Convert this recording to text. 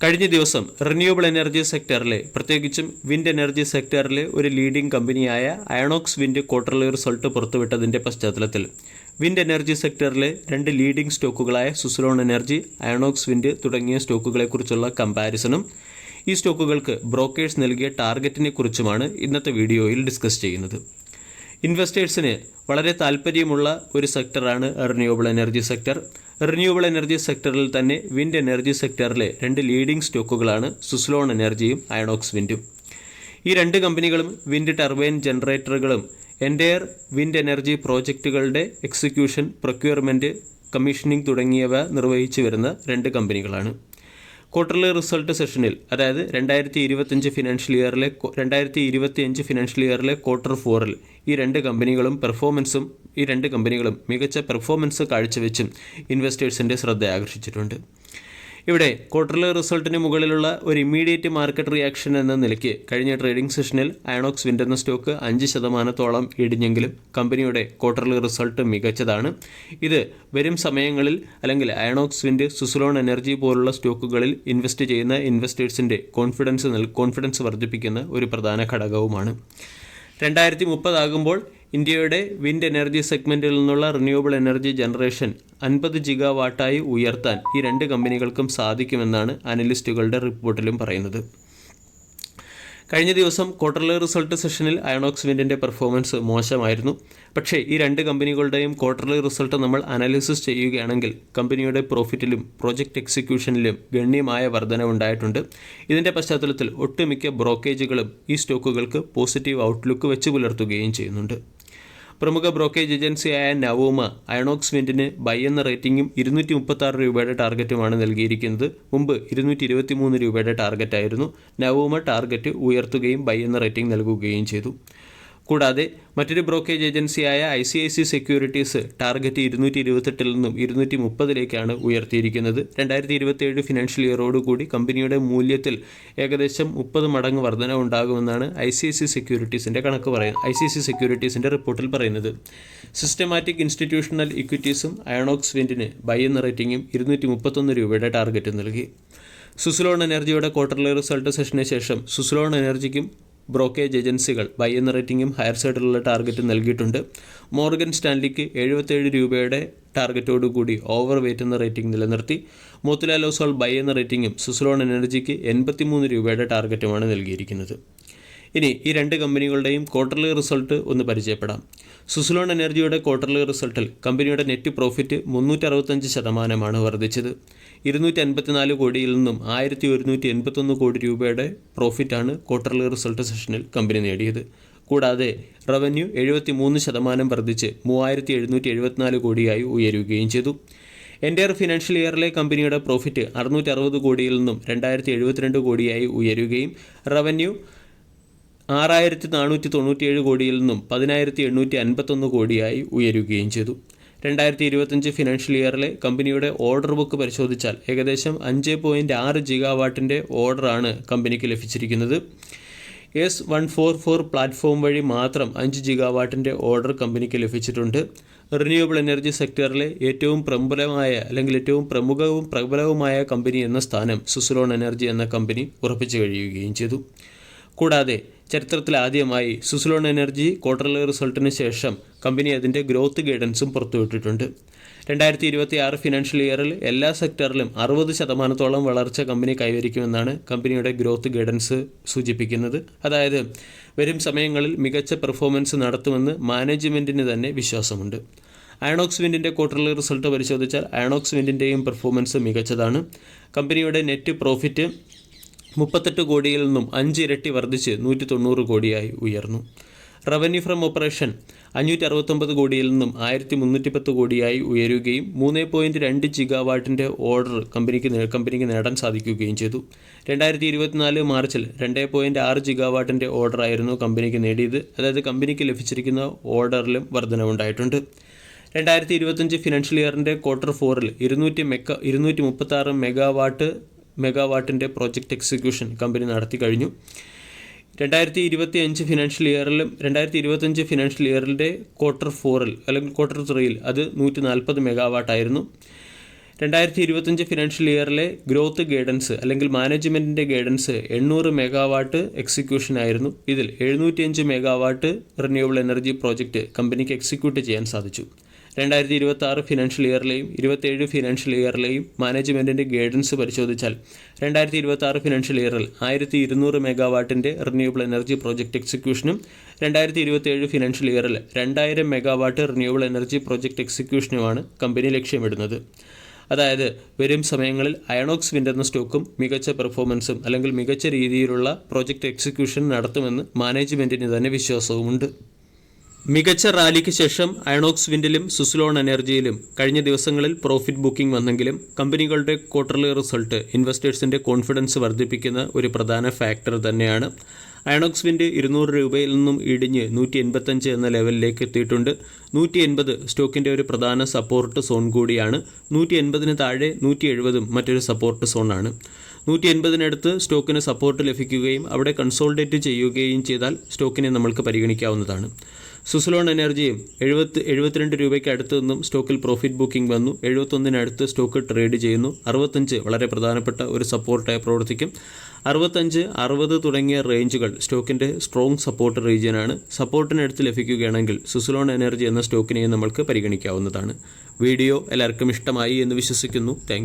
കഴിഞ്ഞ ദിവസം renewable energy സെക്ടറിലെ പ്രത്യേകിച്ചും വിൻഡ് എനർജി സെക്ടറിലെ ഒരു ലീഡിംഗ് കമ്പനിയായ അയണോക്സ് വിൻഡ് ക്വാർട്ടർലി റിസൾട്ട് പുറത്തുവിട്ടതിന്റെ പശ്ചാത്തലത്തിൽ വിൻഡ് എനർജി സെക്ടറിലെ രണ്ട് ലീഡിംഗ് സ്റ്റോക്കുകളായ സുസ്ലോൺ എനർജി അയണോക്സ് വിൻഡ് തുടങ്ങിയ സ്റ്റോക്കുകളെക്കുറിച്ചുള്ള കമ്പാരിസണും ഈ സ്റ്റോക്കുകൾക്ക് ബ്രോക്കേഴ്സ് നൽകിയ ടാർഗറ്റിനെ കുറിച്ചുമാണ് ഇന്നത്തെ വീഡിയോയിൽ ഡിസ്കസ് ചെയ്യുന്നത്. ഇൻവെസ്റ്റേഴ്സിന് വളരെ താല്പര്യമുള്ള ഒരു സെക്ടറാണ് renewable energy sector. Renewable energy സെക്ടറിൽ തന്നെ വിൻഡ് എനർജി സെക്ടറിലെ രണ്ട് ലീഡിംഗ് സ്റ്റോക്കുകളാണ് സുസ്ലോൺ എനർജിയും അയണോക്സ് വിൻഡും. ഈ രണ്ട് കമ്പനികളും വിൻഡ് ടർബൈൻ ജനറേറ്ററുകളും എന്റയർ വിൻഡ് എനർജി പ്രോജക്റ്റുകളുടെ എക്സിക്യൂഷൻ പ്രൊക്യൂർമെന്റ് കമ്മീഷനിങ് തുടങ്ങിയവ നിർവഹിച്ചു വരുന്ന രണ്ട് കമ്പനികളാണ്. ക്വാർട്ടർലി റിസൾട്ട് സെഷനിൽ അതായത് രണ്ടായിരത്തി ഇരുപത്തഞ്ച് ഫിനാൻഷ്യൽ ഇയറിലെ രണ്ടായിരത്തി ഇരുപത്തി അഞ്ച് ഫിനാൻഷ്യൽ ഇയറിലെ ക്വാർട്ടർ ഫോറിൽ ഈ രണ്ട് കമ്പനികളും പെർഫോമൻസും ഈ രണ്ട് കമ്പനികളും മികച്ച പെർഫോമൻസ് കാഴ്ചവെച്ചും ഇൻവെസ്റ്റേഴ്സിന്റെ ശ്രദ്ധ ആകർഷിച്ചിട്ടുണ്ട്. ഇവിടെ ക്വാർട്ടർലി റിസൾട്ടിന് മുകളിലുള്ള ഒരു ഇമ്മീഡിയറ്റ് മാർക്കറ്റ് റിയാക്ഷൻ എന്ന നിലയ്ക്ക് കഴിഞ്ഞ ട്രേഡിംഗ് സെഷനിൽ അയണോക്സ് എന്ന സ്റ്റോക്ക് അഞ്ച് ശതമാനത്തോളം ഇടിഞ്ഞെങ്കിലും കമ്പനിയുടെ ക്വാർട്ടർലി റിസൾട്ട് മികച്ചതാണ്. ഇത് വരും സമയങ്ങളിൽ അല്ലെങ്കിൽ അയണോക്സ് വിൻഡ് സുസുലോൺ എനർജി പോലുള്ള സ്റ്റോക്കുകളിൽ ഇൻവെസ്റ്റ് ചെയ്യുന്ന ഇൻവെസ്റ്റേഴ്സിന്റെ കോൺഫിഡൻസ് കോൺഫിഡൻസ് വർദ്ധിപ്പിക്കുന്ന ഒരു പ്രധാന ഘടകവുമാണ്. രണ്ടായിരത്തി മുപ്പതാകുമ്പോൾ ഇന്ത്യയുടെ വിൻഡ് എനർജി സെഗ്മെന്റിൽ നിന്നുള്ള റിന്യൂവബിൾ എനർജി ജനറേഷൻ അൻപത് ജിഗാ വാട്ടായി ഉയർത്താൻ ഈ രണ്ട് കമ്പനികൾക്കും സാധിക്കുമെന്നാണ് അനലിസ്റ്റുകളുടെ റിപ്പോർട്ടിലും പറയുന്നത്. കഴിഞ്ഞ ദിവസം ക്വാർട്ടർലി റിസൾട്ട് സെഷനിൽ അയണോക്സ് വിൻഡിന്റെ പെർഫോമൻസ് മോശമായിരുന്നു. പക്ഷേ ഈ രണ്ട് കമ്പനികളുടെയും ക്വാർട്ടർലി റിസൾട്ട് നമ്മൾ അനാലിസിസ് ചെയ്യുകയാണെങ്കിൽ കമ്പനിയുടെ പ്രോഫിറ്റിലും പ്രോജക്റ്റ് എക്സിക്യൂഷനിലും ഗണ്യമായ വർധനവുണ്ടായിട്ടുണ്ട് ഇതിന്റെ പശ്ചാത്തലത്തിൽ ഒട്ടുമിക്ക ബ്രോക്കേജുകളും ഈ സ്റ്റോക്കുകൾക്ക് പോസിറ്റീവ് ഔട്ട്ലുക്ക് വെച്ച് പുലർത്തുകയും ചെയ്യുന്നുണ്ട്. പ്രമുഖ ബ്രോക്കേജ് ഏജൻസിയായ നവോമ അയണോക്സ് വിൻഡിന് ബൈ എന്ന റേറ്റിംഗും ഇരുന്നൂറ്റി മുപ്പത്താറ് രൂപയുടെ ടാർഗറ്റുമാണ് നൽകിയിരിക്കുന്നത്. മുമ്പ് ഇരുന്നൂറ്റി ഇരുപത്തി മൂന്ന് രൂപയുടെ ടാർഗറ്റായിരുന്നു. നവോമ ടാർഗറ്റ് ഉയർത്തുകയും ബൈ എന്ന റേറ്റിംഗ് നൽകുകയും ചെയ്തു. കൂടാതെ മറ്റൊരു ബ്രോക്കേജ് ഏജൻസിയായ I C I C securities target ഇരുന്നൂറ്റി ഇരുപത്തെട്ടിൽ നിന്നും ഇരുന്നൂറ്റി മുപ്പതിലേക്കാണ് ഉയർത്തിയിരിക്കുന്നത്. രണ്ടായിരത്തി ഇരുപത്തിയേഴ് ഫിനാൻഷ്യൽ ഇയറോടുകൂടി കമ്പനിയുടെ മൂല്യത്തിൽ ഏകദേശം മുപ്പത് മടങ്ങ് വർധന ഉണ്ടാകുമെന്നാണ് ഐ സി ഐ സി സെക്യൂരിറ്റീസിന്റെ കണക്ക് പറയുന്നത് ഐ സി സി സെക്യൂരിറ്റീസിന്റെ റിപ്പോർട്ടിൽ പറയുന്നത്. സിസ്റ്റമാറ്റിക് ഇൻസ്റ്റിറ്റ്യൂഷണൽ ഇക്വിറ്റീസും അയണോക്സ് വിൻഡിന് ബൈ എന്ന റേറ്റിംഗും ഇരുന്നൂറ്റി മുപ്പത്തൊന്ന് രൂപയുടെ ടാർഗറ്റ് നൽകി. സുസ്ലോൺ എനർജിയുടെ ക്വാർട്ടർലി റിസൾട്ട് സെഷന് ശേഷം സുസ്ലോൺ എനർജിക്കും ബ്രോക്കേജ് ഏജൻസികൾ ബൈ എന്ന റേറ്റിംഗും ഹയർ സൈഡിലുള്ള ടാർഗറ്റ് നൽകിയിട്ടുണ്ട്. മോർഗൻ സ്റ്റാൻലിക്ക് എഴുപത്തേഴ് രൂപയുടെ ടാർഗറ്റോടുകൂടി ഓവർ വെയ്റ്റ് എന്ന റേറ്റിംഗ് നിലനിർത്തി. മോത്തിലാൽ ഓസോൾ ബൈ എന്ന റേറ്റിംഗും സുസ്ലോൺ എനർജിക്ക് എൺപത്തിമൂന്ന് രൂപയുടെ ടാർഗറ്റുമാണ് നൽകിയിരിക്കുന്നത്. ഇനി ഈ രണ്ട് കമ്പനികളുടെയും ക്വാർട്ടർലി റിസൾട്ട് ഒന്ന് പരിചയപ്പെടാം. സുസുലോൺ എനർജിയുടെ ക്വാർട്ടർലി റിസൾട്ടിൽ കമ്പനിയുടെ നെറ്റ് പ്രോഫിറ്റ് മുന്നൂറ്റി അറുപത്തഞ്ച് ശതമാനമാണ് വർദ്ധിച്ചത്. ഇരുന്നൂറ്റി അൻപത്തിനാല് കോടിയിൽ നിന്നും ആയിരത്തി ഒരുന്നൂറ്റി എൺപത്തൊന്ന് കോടി രൂപയുടെ പ്രോഫിറ്റാണ് ക്വാർട്ടർലി റിസൾട്ട് സെഷനിൽ കമ്പനി നേടിയത്. കൂടാതെ റവന്യൂ എഴുപത്തി മൂന്ന് ശതമാനം വർദ്ധിച്ച് മൂവായിരത്തി എഴുന്നൂറ്റി എഴുപത്തിനാല് കോടിയായി ഉയരുകയും ചെയ്തു. എന്റയർ ഫിനാൻഷ്യൽ ഇയറിലെ കമ്പനിയുടെ പ്രോഫിറ്റ് അറുന്നൂറ്റി അറുപത് കോടിയിൽ നിന്നും രണ്ടായിരത്തി എഴുപത്തിരണ്ട് കോടിയായി ഉയരുകയും റവന്യൂ ആറായിരത്തി നാനൂറ്റി തൊണ്ണൂറ്റിയേഴ് കോടിയിൽ നിന്നും പതിനായിരത്തി എണ്ണൂറ്റി അൻപത്തൊന്ന് കോടിയായി ഉയരുകയും ചെയ്തു. രണ്ടായിരത്തി ഇരുപത്തഞ്ച് ഫിനാൻഷ്യൽ ഇയറിലെ കമ്പനിയുടെ ഓർഡർ ബുക്ക് പരിശോധിച്ചാൽ ഏകദേശം അഞ്ച് പോയിന്റ് ആറ് ജിഗാവാട്ടിന്റെ ഓർഡറാണ് കമ്പനിക്ക് ലഭിച്ചിരിക്കുന്നത്. S one four four platform വഴി മാത്രം അഞ്ച് ജിഗാവാട്ടിന്റെ ഓർഡർ കമ്പനിക്ക് ലഭിച്ചിട്ടുണ്ട്. റിന്യൂവബിൾ എനർജി സെക്ടറിലെ ഏറ്റവും പ്രബലമായ അല്ലെങ്കിൽ ഏറ്റവും പ്രമുഖവും പ്രബലവുമായ കമ്പനി എന്ന സ്ഥാനം സുസുലോൺ എനർജി എന്ന കമ്പനി ഉറപ്പിച്ചു കഴിയുകയും ചെയ്തു. കൂടാതെ ചരിത്രത്തിൽ ആദ്യമായി സുസ്ലോൺ എനർജി ക്വാർട്ടർലി റിസൾട്ടിന് ശേഷം കമ്പനി അതിന്റെ ഗ്രോത്ത് ഗൈഡൻസും പുറത്തുവിട്ടിട്ടുണ്ട്. രണ്ടായിരത്തി ഇരുപത്തി ആറ് ഫിനാൻഷ്യൽ ഇയറിൽ എല്ലാ സെക്ടറിലും അറുപത് ശതമാനത്തോളം വളർച്ച കമ്പനി കൈവരിക്കുമെന്നാണ് കമ്പനിയുടെ ഗ്രോത്ത് ഗൈഡൻസ് സൂചിപ്പിക്കുന്നത്. അതായത് വരും സമയങ്ങളിൽ മികച്ച പെർഫോമൻസ് നടത്തുമെന്ന് മാനേജ്മെന്റിന് തന്നെ വിശ്വാസമുണ്ട്. അയണോക്സ് വിൻഡിന്റെ ക്വാർട്ടർലി റിസൾട്ട് പരിശോധിച്ചാൽ അയണോക്സ് വിൻഡിന്റെയും പെർഫോമൻസ് മികച്ചതാണ്. കമ്പനിയുടെ നെറ്റ് പ്രോഫിറ്റ് മുപ്പത്തെട്ട് കോടിയിൽ നിന്നും അഞ്ച് ഇരട്ടി വർദ്ധിച്ച് നൂറ്റി തൊണ്ണൂറ് കോടിയായി ഉയർന്നു. റവന്യൂ ഫ്രം ഓപ്പറേഷൻ അഞ്ഞൂറ്റി അറുപത്തൊമ്പത് കോടിയിൽ നിന്നും ആയിരത്തി മുന്നൂറ്റി പത്ത് കോടിയായി ഉയരുകയും മൂന്ന് പോയിന്റ് രണ്ട് ജിഗാവാട്ടിന്റെ ഓർഡർ കമ്പനിക്ക് കമ്പനിക്ക് നേടാൻ സാധിക്കുകയും ചെയ്തു. രണ്ടായിരത്തി ഇരുപത്തിനാല് മാർച്ചിൽ രണ്ട് പോയിന്റ് ആറ് ജിഗാവാട്ടിന്റെ ഓർഡറായിരുന്നു കമ്പനിക്ക് നേടിയത്. അതായത് കമ്പനിക്ക് ലഭിച്ചിരിക്കുന്ന ഓർഡറിലും വർധനവുണ്ടായിട്ടുണ്ട്. രണ്ടായിരത്തി ഇരുപത്തഞ്ച് ഫിനാൻഷ്യൽ ഇയറിന്റെ ക്വാർട്ടർ ഫോറിൽ ഇരുന്നൂറ്റി മെക്ക ഇരുന്നൂറ്റി മുപ്പത്താറ് മെഗാവാട്ട് മെഗാവാട്ടിന്റെ പ്രോജക്റ്റ് എക്സിക്യൂഷൻ കമ്പനി നടത്തി കഴിഞ്ഞു. രണ്ടായിരത്തി ഇരുപത്തി അഞ്ച് ഫിനാൻഷ്യൽ ഇയറിലും രണ്ടായിരത്തി ഇരുപത്തഞ്ച് ഫിനാൻഷ്യൽ ഇയറിന്റെ ക്വാർട്ടർ ഫോറിൽ അല്ലെങ്കിൽ ക്വാർട്ടർ ത്രീയിൽ അത് നൂറ്റി നാൽപ്പത് മെഗാവാട്ടായിരുന്നു രണ്ടായിരത്തി ഇരുപത്തഞ്ച് ഫിനാൻഷ്യൽ ഇയറിലെ ഗ്രോത്ത് ഗൈഡൻസ് അല്ലെങ്കിൽ മാനേജ്മെന്റിന്റെ ഗൈഡൻസ് എണ്ണൂറ് മെഗാവാട്ട് എക്സിക്യൂഷൻ ആയിരുന്നു. ഇതിൽ എഴുന്നൂറ്റിയഞ്ച് മെഗാവാട്ട് റിന്യൂവബിൾ എനർജി പ്രോജക്റ്റ് കമ്പനിക്ക് എക്സിക്യൂട്ട് ചെയ്യാൻ സാധിച്ചു. രണ്ടായിരത്തി ഇരുപത്തി ആറ് ഫിനാൻഷ്യൽ ഇയറിലെയും ഇരുപത്തേഴ് ഫിനാൻഷ്യൽ ഇയറിലെയും മാനേജ്മെന്റിന്റെ ഗൈഡൻസ് പരിശോധിച്ചാൽ രണ്ടായിരത്തി ഇരുപത്തി ആറ് ഫിനാൻഷ്യൽ ഇയറിൽ ആയിരത്തി ഇരുന്നൂറ് മെഗാവാട്ടിന്റെ റിന്യൂവബിൾ എനർജി പ്രോജക്റ്റ് എക്സിക്യൂഷനും രണ്ടായിരത്തി ഇരുപത്തേഴ് ഫിനാൻഷ്യൽ ഇയറിൽ രണ്ടായിരം മെഗാവാട്ട് റിന്യൂവബിൾ എനർജി പ്രോജക്റ്റ് എക്സിക്യൂഷനുമാണ് കമ്പനി ലക്ഷ്യമിടുന്നത്. അതായത് വരും സമയങ്ങളിൽ അയണോക്സ് വിൻഡ് എന്ന സ്റ്റോക്കും മികച്ച പെർഫോമൻസും അല്ലെങ്കിൽ മികച്ച രീതിയിലുള്ള പ്രോജക്റ്റ് എക്സിക്യൂഷൻ നടത്തുമെന്ന് മാനേജ്മെന്റിന് തന്നെ വിശ്വാസവുമുണ്ട്. മികച്ച റാലിക്ക് ശേഷം അയണോക്സ് വിൻഡിലും സുസ്ലോൺ എനർജിയിലും കഴിഞ്ഞ ദിവസങ്ങളിൽ പ്രോഫിറ്റ് ബുക്കിംഗ് വന്നെങ്കിലും കമ്പനികളുടെ ക്വാർട്ടർലി റിസൾട്ട് ഇൻവെസ്റ്റേഴ്സിന്റെ കോൺഫിഡൻസ് വർദ്ധിപ്പിക്കുന്ന ഒരു പ്രധാന ഫാക്ടർ തന്നെയാണ്. അയണോക്സ് വിൻഡ് ഇരുന്നൂറ് രൂപയിൽ നിന്നും ഇടിഞ്ഞ് നൂറ്റി എൺപത്തഞ്ച് എന്ന ലെവലിലേക്ക് എത്തിയിട്ടുണ്ട്. നൂറ്റി എൺപത് സ്റ്റോക്കിന്റെ ഒരു പ്രധാന സപ്പോർട്ട് സോൺ കൂടിയാണ്. നൂറ്റി എൺപതിന് താഴെ നൂറ്റി എഴുപതും മറ്റൊരു സപ്പോർട്ട് സോണാണ് നൂറ്റി എൺപതിനടുത്ത് സ്റ്റോക്കിന് സപ്പോർട്ട് ലഭിക്കുകയും അവിടെ കൺസോൾഡേറ്റ് ചെയ്യുകയും ചെയ്താൽ സ്റ്റോക്കിനെ നമ്മൾക്ക് പരിഗണിക്കാവുന്നതാണ്. സുസലോൺ എനർജിയും എഴുപത്തി എഴുപത്തിരണ്ട് രൂപയ്ക്ക് അടുത്ത് നിന്നും സ്റ്റോക്കിൽ പ്രോഫിറ്റ് ബുക്കിംഗ് വന്നു. എഴുപത്തൊന്നിനടുത്ത് സ്റ്റോക്ക് ട്രേഡ് ചെയ്യുന്നു. അറുപത്തഞ്ച് വളരെ പ്രധാനപ്പെട്ട ഒരു സപ്പോർട്ടായി പ്രവർത്തിക്കും. അറുപത്തഞ്ച് അറുപത് തുടങ്ങിയ റേഞ്ചുകൾ സ്റ്റോക്കിന്റെ സ്ട്രോങ് സപ്പോർട്ട് റീജിയനാണ് സപ്പോർട്ടിനടുത്ത് ലഭിക്കുകയാണെങ്കിൽ സുസലോൺ എനർജി എന്ന സ്റ്റോക്കിനെയും നമ്മൾക്ക് പരിഗണിക്കാവുന്നതാണ്. വീഡിയോ എല്ലാവർക്കും ഇഷ്ടമായി എന്ന് വിശ്വസിക്കുന്നു. താങ്ക്